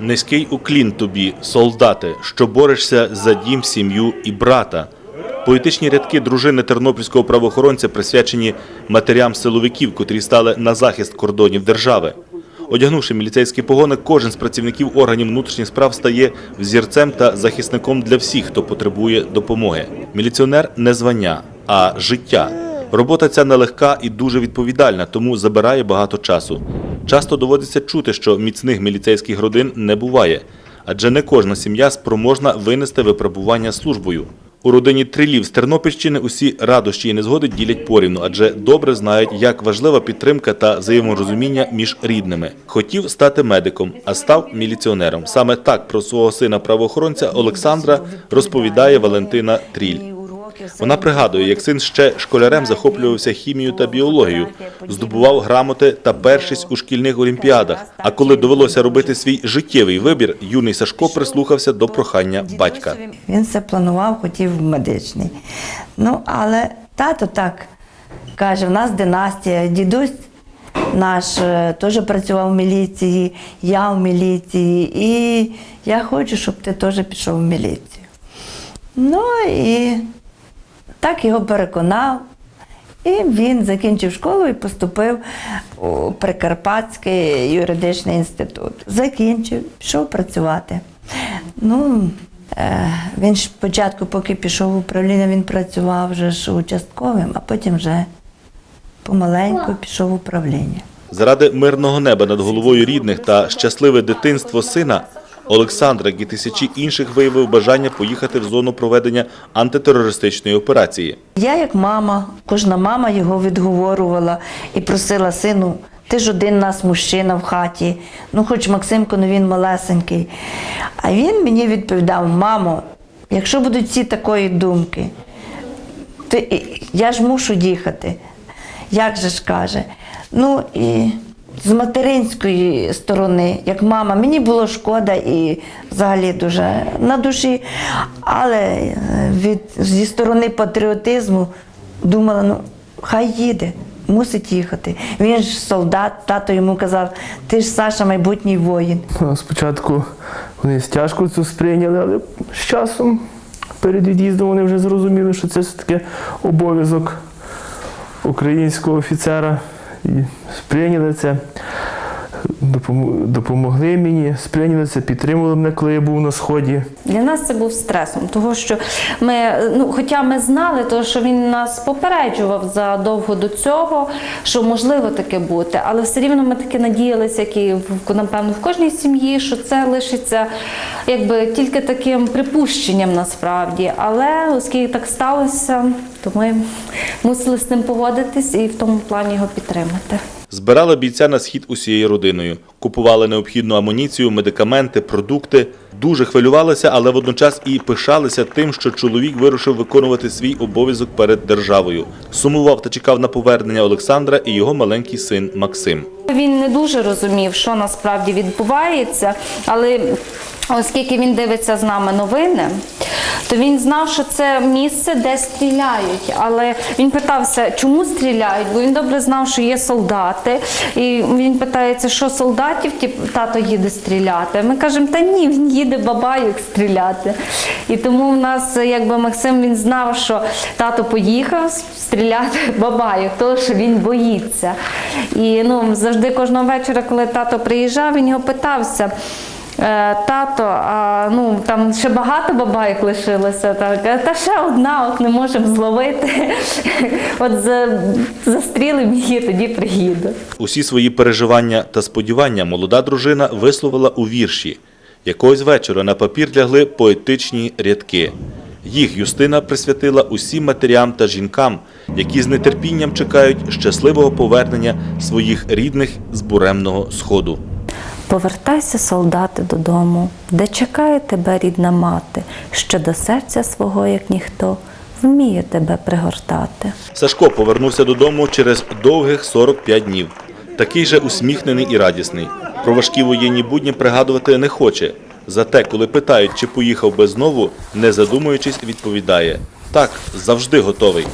Низький уклін тобі, солдати, що борешся за дім, сім'ю і брата. Поетичні рядки дружини тернопільського правоохоронця присвячені матерям силовиків, котрі стали на захист кордонів держави. Одягнувши міліцейські погони, кожен з працівників органів внутрішніх справ стає взірцем та захисником для всіх, хто потребує допомоги. Міліціонер не звання, а життя. Робота ця нелегка і дуже відповідальна, тому забирає багато часу. Часто доводиться чути, що міцних міліцейських родин не буває, адже не кожна сім'я спроможна винести випробування службою. У родині Трилів з Тернопільщини усі радощі і незгоди ділять порівну, адже добре знають, як важлива підтримка та взаєморозуміння між рідними. Хотів стати медиком, а став міліціонером. Саме так про свого сина правоохоронця Олександра розповідає Валентина Тріль. Вона пригадує, як син ще школярем захоплювався хімією та біологією, здобував грамоти та першість у шкільних олімпіадах. А коли довелося робити свій життєвий вибір, юний Сашко прислухався до прохання батька. Він все планував, хотів в медичний. Ну, але тато так каже: в нас династія, дідусь наш е, теж працював в міліції, я в міліції, і я хочу, щоб ти теж пішов в міліцію. Ну і так його переконав. І він закінчив школу і поступив у Прикарпатський юридичний інститут. Закінчив, пішов працювати. Ну, е, він ж спочатку, поки пішов в управління, він працював вже ж участковим, а потім вже помаленьку пішов в управління. Заради мирного неба над головою рідних та щасливе дитинство сина Олександр, як і тисячі інших, виявив бажання поїхати в зону проведення антитерористичної операції. Я, як мама, кожна мама його відговорювала і просила сину. Ти ж один нас мужчина в хаті, ну хоч Максимко, ну він малесенький. А він мені відповідав: мамо, якщо будуть всі такої думки, то я ж мушу їхати. Як же ж каже? Ну і з материнської сторони, як мама, мені було шкода і взагалі дуже на душі. Але е, від, зі сторони патріотизму думала, ну хай їде, мусить їхати. Він ж солдат, тато йому казав, ти ж Саша, майбутній воїн. Ну, Спочатку вони тяжко це сприйняли, але з часом перед від'їздом вони вже зрозуміли, що це все-таки обов'язок українського офіцера. І сприйняли це, допомогли мені, сприйняли це, підтримували мене, коли я був на сході. Для нас це був стресом, тому що ми, ну, хоча ми знали, то, що він нас попереджував задовго до цього, що можливо таке бути, але все рівно ми таки надіялися, як і напевно в кожній сім'ї, що це лишиться якби тільки таким припущенням насправді. Але оскільки так сталося, то ми мусили з цим погодитись і в тому плані його підтримати. Збирали бійця на схід усією родиною, купували необхідну амуніцію, медикаменти, продукти. Дуже хвилювалися, але водночас і пишалися тим, що чоловік вирушив виконувати свій обов'язок перед державою. Сумував та чекав на повернення Олександра і його маленький син Максим. Він не дуже розумів, що насправді відбувається, але оскільки він дивиться з нами новини, то він знав, що це місце, де стріляють. Але він питався, чому стріляють, бо він добре знав, що є солдати. І він питається, що солдатів ті, тато їде стріляти. Ми кажемо, та ні, він їде бабайок стріляти. І тому в нас, якби Максим він знав, що тато поїхав стріляти бабайок, тому що він боїться. І ну, завжди кожного вечора, коли тато приїжджав, він його питався. «Е, Тато, а ну там ще багато бабайок лишилося. Так, та ще одна, от не можемо зловити. От за, застрілимо її, тоді приїду. Усі свої переживання та сподівання молода дружина висловила у вірші. Якогось вечора на папір лягли поетичні рядки. Їх Юстина присвятила усім матерям та жінкам, які з нетерпінням чекають щасливого повернення своїх рідних з буремного сходу. Повертайся, солдати, додому, де чекає тебе рідна мати, що до серця свого, як ніхто, вміє тебе пригортати. Сашко повернувся додому через довгих 45 днів. Такий же усміхнений і радісний. Про важкі воєнні будні пригадувати не хоче. Зате, коли питають, чи поїхав би знову, не задумуючись, відповідає: так, завжди готовий.